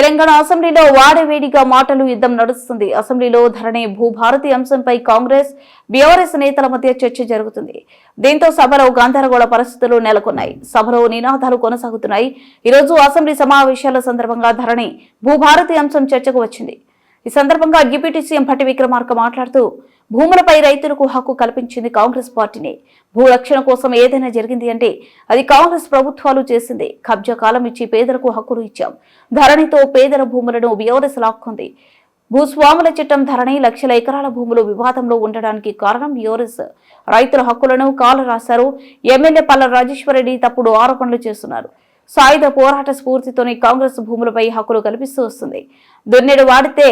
తెలంగాణ అసెంబ్లీలో వాడవేడిగా మాటలు యుద్ధం నడుస్తుంది. అసెంబ్లీలో ధరణి భూభారతి అంశంపై కాంగ్రెస్ బీఆర్ఎస్ నేతల మధ్య చర్చ జరుగుతుంది. దీంతో సభలో గందరగోళ పరిస్థితులు నెలకొన్నాయి. సభలో నినాదాలు కొనసాగుతున్నాయి. ఈరోజు అసెంబ్లీ సమావేశాల సందర్భంగా ధరణి భూభారతి అంశం చర్చకు వచ్చింది. ఈ సందర్భంగా డిప్యూటీ సీఎం భట్టి విక్రమార్క మాట్లాడుతూ భూములపై రైతులకు హక్కు కల్పించింది కాంగ్రెస్ పార్టీనే. భూ రక్షణ కోసం ఏదైనా జరిగింది అంటే అది కాంగ్రెస్ ప్రభుత్వాలు చేసింది. కబ్జా కాలం ఇచ్చి పేదలకు హక్కులు ఇచ్చాం. ధరణితో పేదల భూములను బీఆర్ఎస్ లాక్కుంది భూస్వాముల చట్టం ధరణి లక్షల ఎకరాల భూములు వివాదంలో ఉండడానికి కారణం యోరిస్ రైతుల హక్కులను కాలు రాశారు ఎమ్మెల్యే పల్ల రాజేశ్వరరెడ్డి తప్పుడు ఆరోపణలు చేస్తున్నారు. సాయుధ పోరాట స్ఫూర్తితోనే కాంగ్రెస్ భూములపై హక్కులు కల్పిస్తూ వస్తుంది. దున్నెడు వాడితే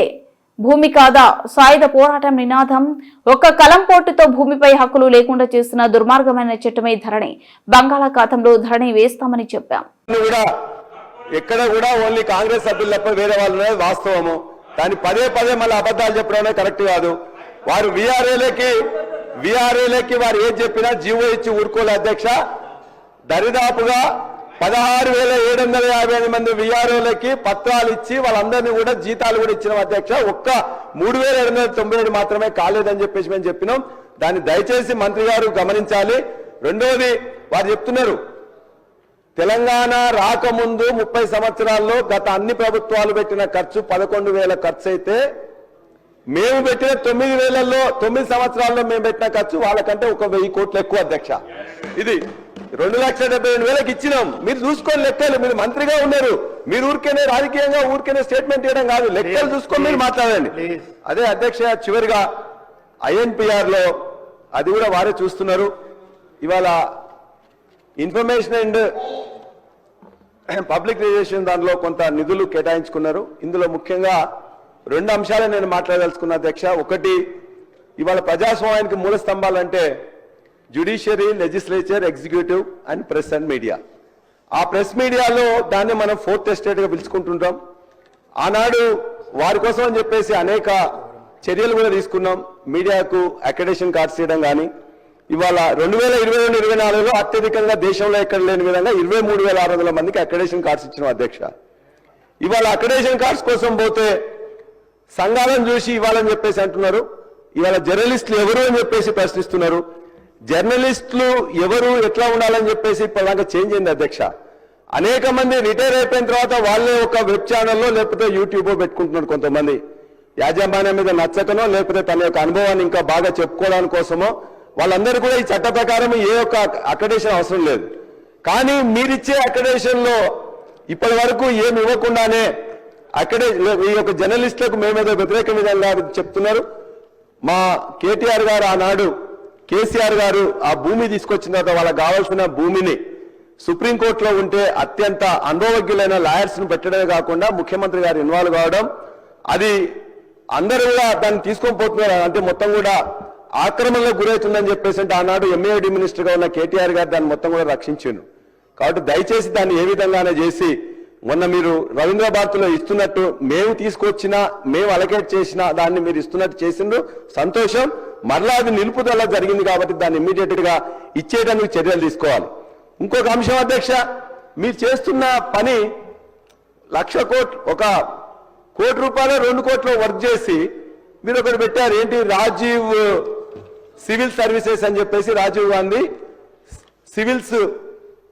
భూమి కాదా? సాయుధ పోరాటం నినాదం. ఒక్క కలంపోటుతో భూమిపై హక్కులు లేకుండా చేస్తున్న దుర్మార్గమైన చట్టమే ధరణి. బంగాళాఖాతంలో ధరణి వేస్తామని చెప్పాం. కూడా ఎక్కడ కూడా ఓన్లీ కాంగ్రెస్ సభ్యులు తప్ప వేరే వాళ్ళు వాస్తవము. దాన్ని పదే పదే మళ్ళీ అబద్ధాలు చెప్పడం అనేది కరెక్ట్ కాదు. వారు విఆర్ఏలకి విఆర్ఏలకి వారు ఏం చెప్పినా జీవో ఇచ్చి ఊరుకోలే అధ్యక్ష. దరిదాపుగా పదహారు వేల ఏడు వందల యాభై ఐదు మంది విఆర్ఓలకి పత్రాలు ఇచ్చి వాళ్ళందరినీ కూడా జీతాలు కూడా ఇచ్చిన అధ్యక్ష ఒక్క మూడు వేల ఏడు వందల తొంభై ఏడు మాత్రమే కాలేదని చెప్పేసి మేము చెప్పినాం. దాన్ని దయచేసి మంత్రి గారు గమనించాలి. రెండవది వారు చెప్తున్నారు తెలంగాణ రాకముందు ముప్పై సంవత్సరాల్లో గత అన్ని ప్రభుత్వాలు పెట్టిన ఖర్చు పదకొండు వేల ఖర్చు అయితే మేము పెట్టిన తొమ్మిది వేలలో తొమ్మిది సంవత్సరాల్లో మేము పెట్టిన ఖర్చు వాళ్ళకంటే ఒక వెయ్యి కోట్లు ఎక్కువ అధ్యక్ష. ఇది రెండు లక్షల డెబ్బై రెండు వేలకు ఇచ్చినాం. మీరు చూసుకొని లెక్కలు. మీరు మంత్రిగా ఉన్నారు. మీరు ఊరికేనే రాజకీయంగా ఊరికేనే స్టేట్మెంట్ ఇవ్వడం కాదు. లెక్కలు చూసుకొని మీరు మాట్లాడండి. అదే అధ్యక్ష చివరిగా ఐఎన్పిఆర్లో అది కూడా వారే చూస్తున్నారు. ఇవాళ ఇన్ఫర్మేషన్ అండ్ పబ్లిక్ రిలేషన్ దానిలో కొంత నిధులు కేటాయించుకున్నారు. ఇందులో ముఖ్యంగా రెండు అంశాలు నేను మాట్లాడదలుచుకున్న అధ్యక్ష. ఒకటి ఇవాళ ప్రజాస్వామ్యానికి మూల స్తంభాలంటే judiciary legislature executive and press and media ఆ ప్రెస్ మీడియాలో దాన్ని మనం ఫోర్త్ ఎస్టేట్గా పిలుచుకుంటుంటాం. ఆనాడు వారి కోసం అని చెప్పేసి అనేక చర్యలు కూడా తీసుకున్నాం. మీడియాకు అక్రెడేషన్ కార్డ్స్ ఇవ్వడం కానీ ఇవాళ రెండు వేల ఇరవై రెండు ఇరవై నాలుగులో అత్యధికంగా దేశంలో ఎక్కడ లేని విధంగా ఇరవై మూడు వేల ఆరు వందల మందికి అక్రెడేషన్ కార్డ్స్ ఇచ్చిన అధ్యక్ష. ఇవాళ అక్రెడేషన్ కార్డ్స్ కోసం పోతే సంఘాలను చూసి ఇవ్వాలని చెప్పేసి అంటున్నారు. ఇవాళ జర్నలిస్టులు ఎవరు అని చెప్పేసి ప్రశ్నిస్తున్నారు. జర్నలిస్టులు ఎవరు ఎట్లా ఉండాలని చెప్పేసి ఇప్పటిదాకా చేంజ్ అయింది అధ్యక్ష. అనేక మంది రిటైర్ అయిపోయిన తర్వాత వాళ్ళే ఒక వెబ్ ఛానల్లో లేకపోతే యూట్యూబ్ పెట్టుకుంటున్నారు కొంతమంది. యాజమాన్యం మీద నచ్చకనో లేకపోతే తన యొక్క అనుభవాన్ని ఇంకా బాగా చెప్పుకోవడానికి కోసమో వాళ్ళందరూ కూడా ఈ చట్ట ప్రకారం ఏ ఒక్క అక్రెడిషన్ అవసరం లేదు. కానీ మీరిచ్చే అక్రెడిషన్ ఇప్పటి వరకు ఏమి ఇవ్వకుండానే అక్కడే ఈ యొక్క జర్నలిస్టులకు మేమేదో వ్యతిరేక విధంగా చెప్తున్నారు. మా కేటీఆర్ గారు ఆనాడు కేసీఆర్ గారు ఆ భూమి తీసుకొచ్చిన తర్వాత వాళ్ళకి కావాల్సిన భూమిని సుప్రీంకోర్టులో ఉంటే అత్యంత అనుభవజ్ఞులైన లాయర్స్ను పెట్టడమే కాకుండా ముఖ్యమంత్రి గారు ఇన్వాల్వ్ కావడం అది అందరూ కూడా దాన్ని తీసుకొని పోతున్నారు అంటే మొత్తం కూడా ఆక్రమణలకు గురవుతుందని చెప్పేసి అంటే ఆనాడు ఎంఏడి మినిస్టర్గా ఉన్న కేటీఆర్ గారు దాన్ని మొత్తం కూడా రక్షించాను కాబట్టి దయచేసి దాన్ని ఏ విధంగానే చేసి మొన్న మీరు రవీంద్ర భారతిలో ఇస్తున్నట్టు మేము తీసుకొచ్చినా మేము అలకేట్ చేసినా దాన్ని మీరు ఇస్తున్నట్టు చేసిండ్రు. సంతోషం. మరలా అది నిలుపుదల జరిగింది కాబట్టి దాన్ని ఇమ్మీడియట్గా ఇచ్చేయడానికి చర్యలు తీసుకోవాలి. ఇంకొక అంశం అధ్యక్ష మీరు చేస్తున్న పని లక్ష కోట్ ఒక కోటి రూపాయలు రెండు కోట్లు వర్క్ చేసి మీరు ఒకటి పెట్టారు ఏంటి రాజీవ్ సివిల్ సర్వీసెస్ అని చెప్పేసి రాజీవ్ గాంధీ సివిల్స్